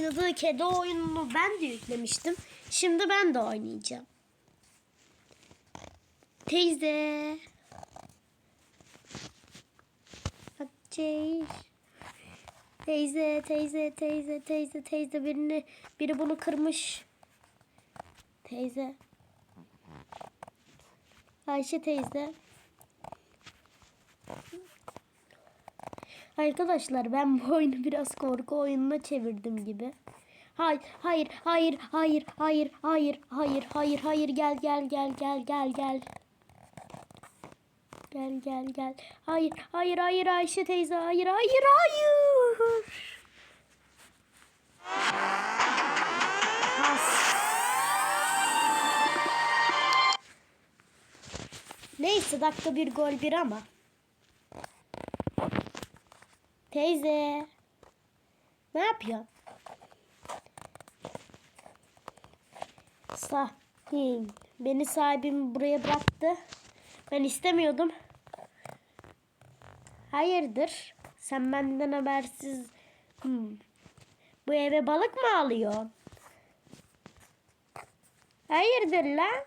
oynadığı kedi oyununu ben de yüklemiştim. Şimdi ben de oynayacağım. Teyze. Hatice. Teyze, teyze, teyze, teyze, teyze birini biri bunu kırmış. Teyze. Ayşe teyze. Arkadaşlar ben bu oyunu biraz korku oyununa çevirdim gibi. Hayır, hayır, hayır, hayır, hayır, hayır, hayır, hayır, hayır, gel, gel, gel, gel, gel, gel. Gel, gel, gel. Hayır, hayır, hayır Ayşe teyze, hayır, hayır, hayır. Neyse dakika bir gol bir ama. Teyze. Ne yapıyorsun? Sahim. Beni sahibim buraya bıraktı. Ben istemiyordum. Hayırdır? Sen benden habersiz... Hmm. Bu eve balık mı alıyor? Hayırdır lan?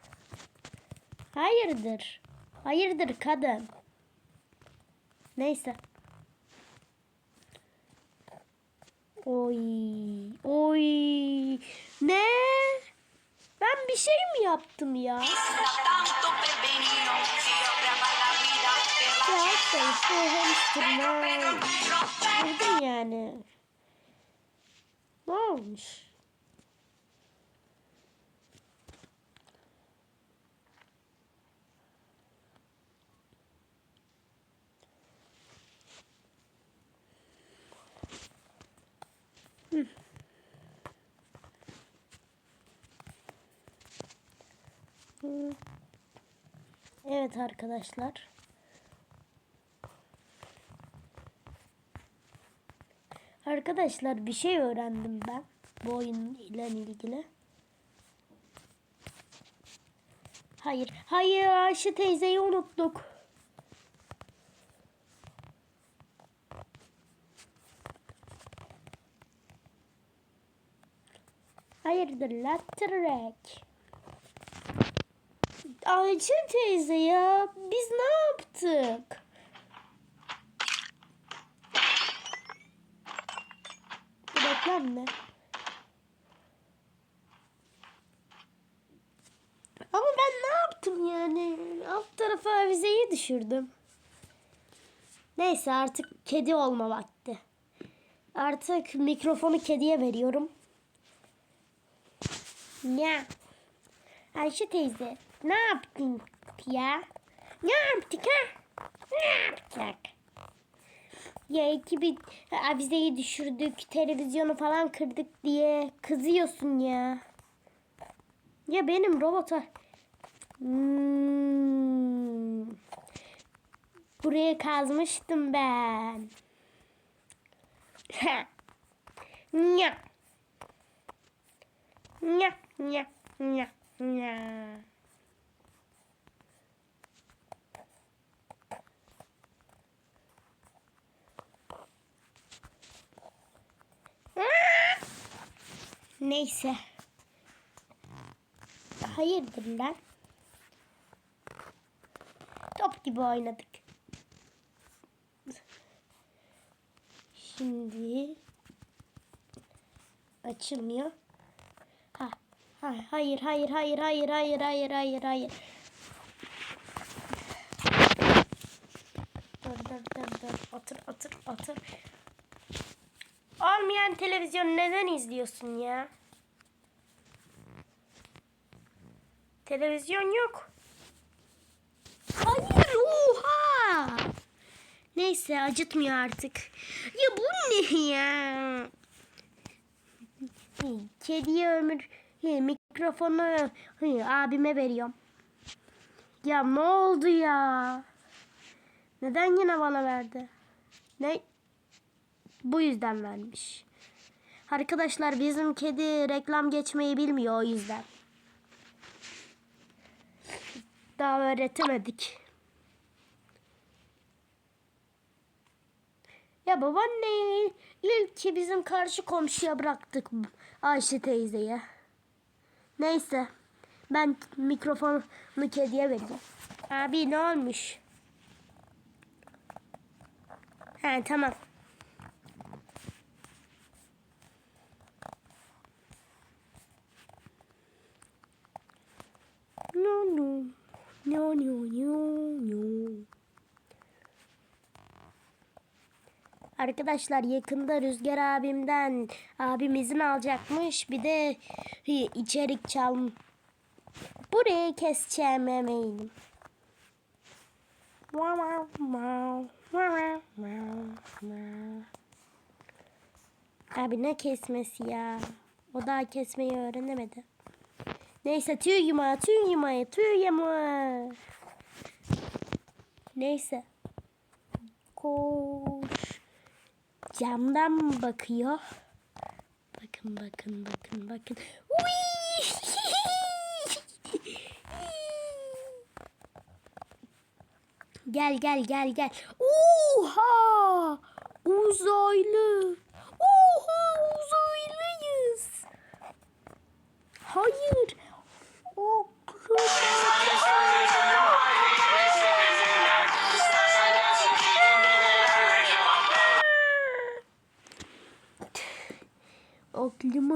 Hayırdır? Hayırdır kadın? Neyse. Oy. Oy. Ne? Ben bir şey mi yaptım ya? Ya hamsterlar. Vurdun yani. Ne olmuş? Evet arkadaşlar. Arkadaşlar bir şey öğrendim ben bu oyun ile ilgili. Hayır, hayır Ayşe teyzeyi unuttuk. Hayırdır la trek. Ayşe teyze ya biz ne yaptık? Bu reklam ne? Ama ben ne yaptım yani? Alt tarafa avizeyi düşürdüm. Neyse artık kedi olma vakti. Artık mikrofonu kediye veriyorum. Ya. Ayşe teyze ne yaptın ya? Ne yaptık ha? Ne yaptık? Ya iki bir avizeyi düşürdük, televizyonu falan kırdık diye kızıyorsun ya. Ya benim robota... Hmm. Buraya kazmıştım ben. Nya. Nya, nya, nya, nya. Neyse. Hayırdır lan? Top gibi oynadık. Şimdi açılmıyor. Ha, ha, hayır, hayır, hayır, hayır, hayır, hayır, hayır, hayır. Dur, dur, dur, dur. Otur, otur, otur. Olmayan televizyon neden izliyorsun ya? Televizyon yok. Hayır, oha! Neyse acıtmıyor artık. Ya bu ne ya? Kediye ömür mikrofonu abime veriyorum. Ya ne oldu ya? Neden yine bana verdi? Ne? Bu yüzden vermiş. Arkadaşlar bizim kedi reklam geçmeyi bilmiyor o yüzden. Daha öğretemedik. Ya babaanne ilk bizim karşı komşuya bıraktık Ayşe teyzeye. Neyse ben mikrofonu kediye vereyim. Abi ne olmuş? He tamam. No no. No no no no. Arkadaşlar yakında Rüzgar abimden abim izin alacakmış. Bir de hi, içerik çal. Burayı keseceğim eminim. Abi ne kesmesi ya? O daha kesmeyi öğrenemedi. Neyse tüy yumağı, tüy yumağı, tüy yumağı. Neyse. Koş. Camdan bakıyor. Bakın bakın bakın bakın. Gel gel gel gel. Oha! Uzaylı. Oha uzaylıyız. Hayır.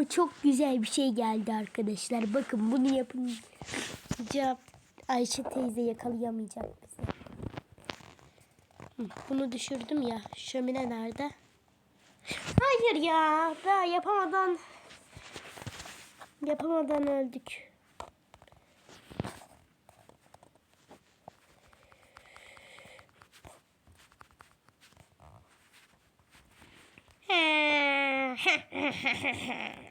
Çok güzel bir şey geldi arkadaşlar. Bakın bunu yapınca Ayşe teyze yakalayamayacak bizi. Bunu düşürdüm ya. Şömine nerede? Hayır ya. Daha yapamadan yapamadan öldük.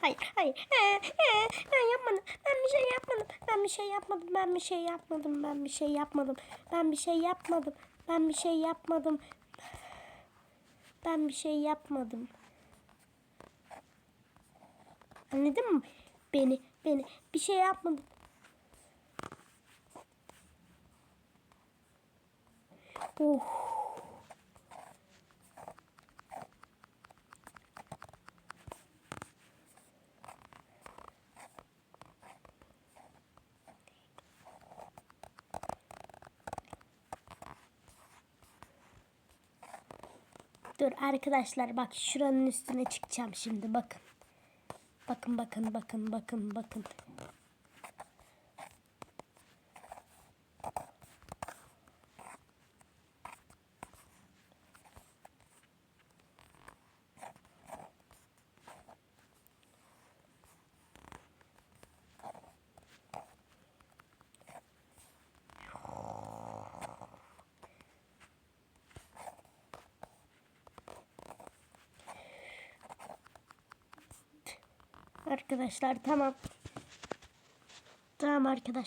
Hayır, hayır. Ee, ee, ben yapmadım. Ben bir şey yapmadım. Ben bir şey yapmadım. Ben bir şey yapmadım. Ben bir şey yapmadım. Ben bir şey yapmadım. Ben bir şey yapmadım. Ben bir şey yapmadım. Anladın mı? Beni, beni. Bir şey yapmadım. Oh. Dur arkadaşlar bak şuranın üstüne çıkacağım şimdi bakın. Bakın bakın bakın bakın bakın. Arkadaşlar tamam. Tamam arkadaşlar.